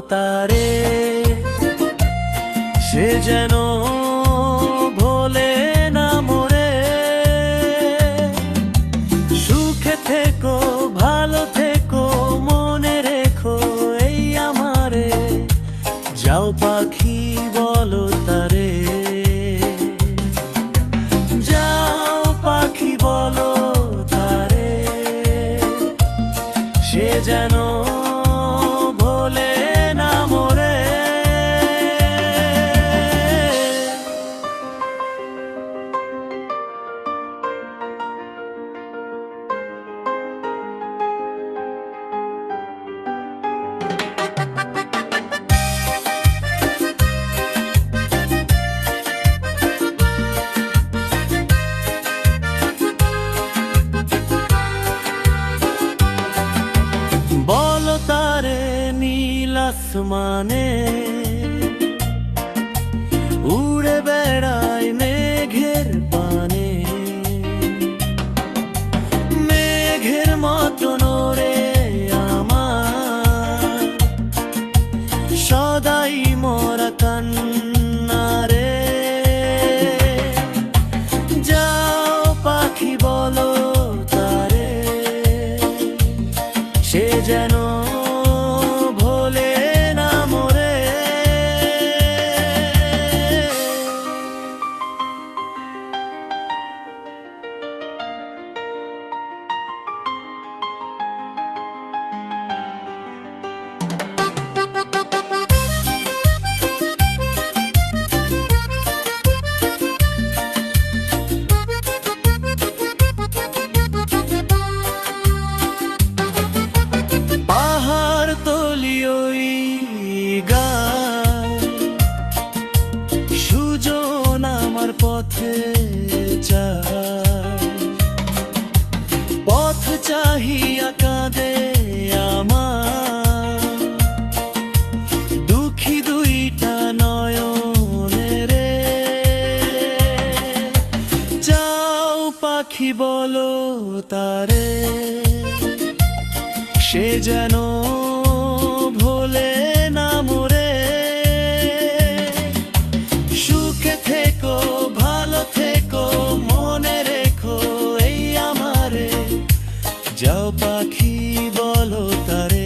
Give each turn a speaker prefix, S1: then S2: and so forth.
S1: তারে, সে যেন ভোলে না মরে। সুখে থেকো, ভালো থেকো, মনে রেখো এই আমারে। যাও পাখি বলো তারে। আসমানে উড়ে বেড়ায় পথে চায় পথ চাহিয়া কাঁদে আমার। দুঃখী দুইটা রে। যাও পাখি বলো তারে, সে যেন কি বলো তারে।